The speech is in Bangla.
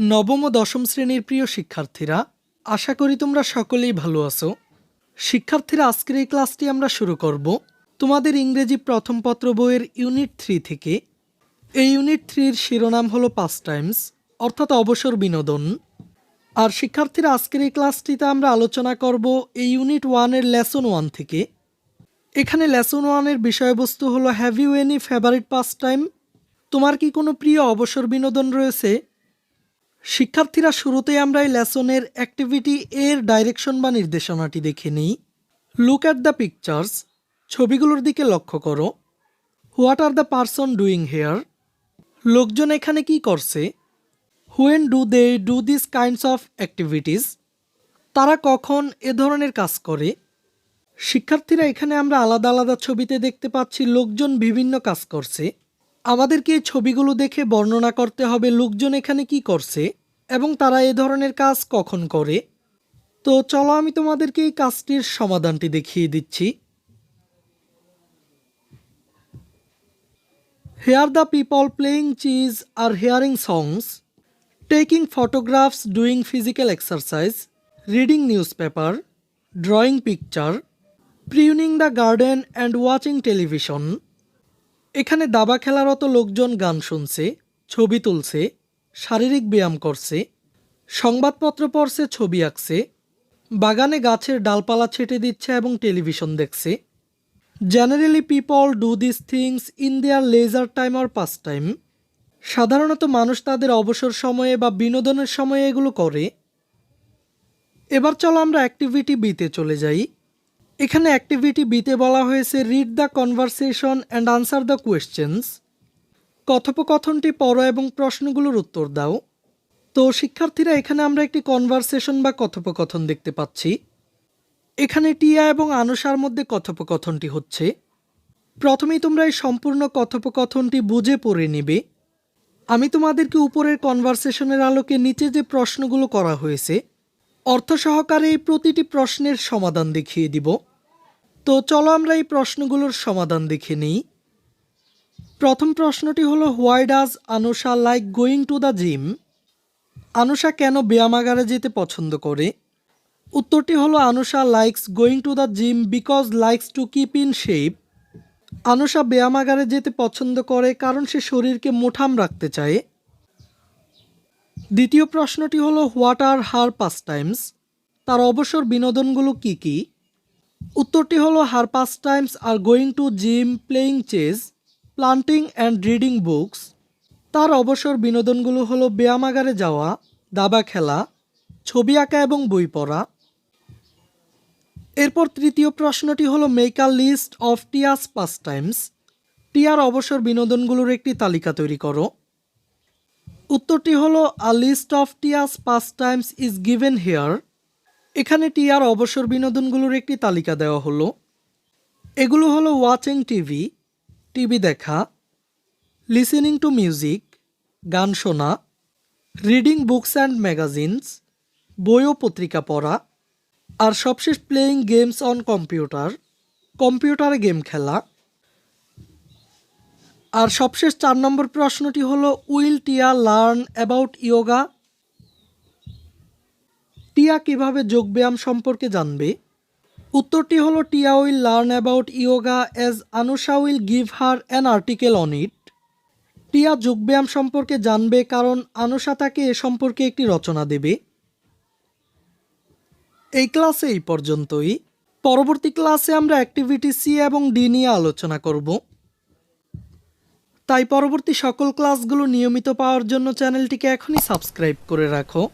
নবম ও দশম শ্রেণির প্রিয় শিক্ষার্থীরা, আশা করি তোমরা সকলেই ভালো আছো। শিক্ষার্থীরা, আজকের এই ক্লাসটি আমরা শুরু করব তোমাদের ইংরেজি প্রথম পত্র বইয়ের ইউনিট থ্রি থেকে। এই ইউনিট থ্রির শিরোনাম হলো পাস টাইমস, অর্থাৎ অবসর বিনোদন। আর শিক্ষার্থীরা, আজকের এই ক্লাসটিতে আমরা আলোচনা করব এই ইউনিট ওয়ানের লেসন ওয়ান থেকে। এখানে লেসন ওয়ানের বিষয়বস্তু হলো, have you any favourite pastime? তোমার কি কোনো প্রিয় অবসর বিনোদন রয়েছে? শিক্ষার্থীরা শুরুতে আমরা এই লেসনের অ্যাক্টিভিটি এর ডাইরেকশন বা নির্দেশনাটি দেখে নিই। লুক অ্যাট দ্য পিকচার্স ছবিগুলোর দিকে লক্ষ্য করো। What are the person doing here লোকজন এখানে কি করছে? When do they do this kinds of activities তারা কখন এ ধরনের কাজ করে? শিক্ষার্থীরা এখানে আমরা আলাদা আলাদা ছবিতে দেখতে পাচ্ছি লোকজন বিভিন্ন কাজ করছে। আমাদেরকে ছবিগুলো দেখে বর্ণনা করতে হবে লোকজন এখানে কি করছে এবং তারা এ ধরনের কাজ কখন করে। তো চলো আমি তোমাদেরকে এই কাজটির সমাধানটি দেখিয়ে দিচ্ছি। Here the people playing chess are hearing songs taking photographs doing physical exercise reading newspaper drawing picture pruning the garden and watching television এখানে দাবা খেলারত লোকজন গান শুনছে, ছবি তুলছে, শারীরিক ব্যায়াম করছে, সংবাদপত্র পড়ছে, ছবি আঁকছে, বাগানে গাছের ডালপালা ছেটে দিচ্ছে এবং টেলিভিশন দেখছে। Generally people do this things in their leisure time R pastime সাধারণত মানুষ তাদের অবসর সময়ে বা বিনোদনের সময়ে এগুলো করে। এবার চলো আমরা অ্যাক্টিভিটি বিতে চলে যাই। এখানে অ্যাক্টিভিটি বিতে বলা হয়েছে read the conversation and answer the questions কথোপকথনটি পড়ো এবং প্রশ্নগুলোর উত্তর দাও। তো, শিক্ষার্থীরা, এখানে আমরা একটি কনভারসেশন বা কথোপকথন দেখতে পাচ্ছি। এখানে টিয়া এবং আনুষার মধ্যে কথোপকথনটি হচ্ছে। প্রথমেই তোমরা এই সম্পূর্ণ কথোপকথনটি বুঝে পড়ে নেবে। আমি তোমাদেরকে উপরের কনভারসেশনের আলোকে নিচে যে প্রশ্নগুলো করা হয়েছে, অর্থ সহকারে এই প্রতিটি প্রশ্নের সমাধান দেখিয়ে দিব। তো চলো আমরা এই প্রশ্নগুলোর সমাধান দেখে নিই। প্রথম প্রশ্নটি হলো why does Anusha like going to the gym Anusha কেন ব্যায়ামাগারে যেতে পছন্দ করে? উত্তরটি হলো Anusha likes going to the gym because likes to keep in shape Anusha ব্যায়ামাগারে যেতে পছন্দ করে কারণ সে শরীরকে মোঠাম রাখতে চায়। দ্বিতীয় প্রশ্নটি হলো what are her pastimes তার অবসর বিনোদনগুলো কি কি? উত্তরটি হলো her pastimes are going to gym, playing chess, planting and reading books. তার অবসর বিনোদনগুলো হলো ব্যায়ামাগারে যাওয়া, দাবা খেলা, ছবি আঁকা এবং বই পড়া। এরপর তৃতীয় প্রশ্নটি হলো make a list of Tia's pastimes. টিয়ার অবসর বিনোদনগুলোর একটি তালিকা তৈরি করো। উত্তরটি হলো a list of Tia's pastimes is given here এখানে টিয়ার অবসর বিনোদনগুলোর একটি তালিকা দেওয়া হলো। এগুলো হলো ওয়াচিং টিভি টিভি দেখা লিসেনিং টু মিউজিক গান শোনা রিডিং বুকস অ্যান্ড ম্যাগাজিনস বই ও পত্রিকা পড়া, আর সবশেষ প্লেয়িং গেমস অন কম্পিউটার কম্পিউটারে গেম খেলা। আর সবশেষ চার নম্বর প্রশ্নটি হলো উইল টিয়া লার্ন অ্যাবাউট ইয়োগা টিয়া কীভাবে যোগব্যায়াম সম্পর্কে জানবে? উত্তরটি হলো, Tia will learn about yoga as Anusha will give her an article on it. Tia যোগব্যায়াম সম্পর্কে জানবে কারণ আনুষা তাকে এ সম্পর্কে একটি রচনা দেবে। এই ক্লাসে এই পর্যন্তই। পরবর্তী ক্লাসে আমরা অ্যাক্টিভিটি সি এবং ডি নিয়ে আলোচনা করব। তাই পরবর্তী সকল ক্লাসগুলো নিয়মিত পাওয়ার জন্য চ্যানেলটিকে এখনই সাবস্ক্রাইব করে রাখো।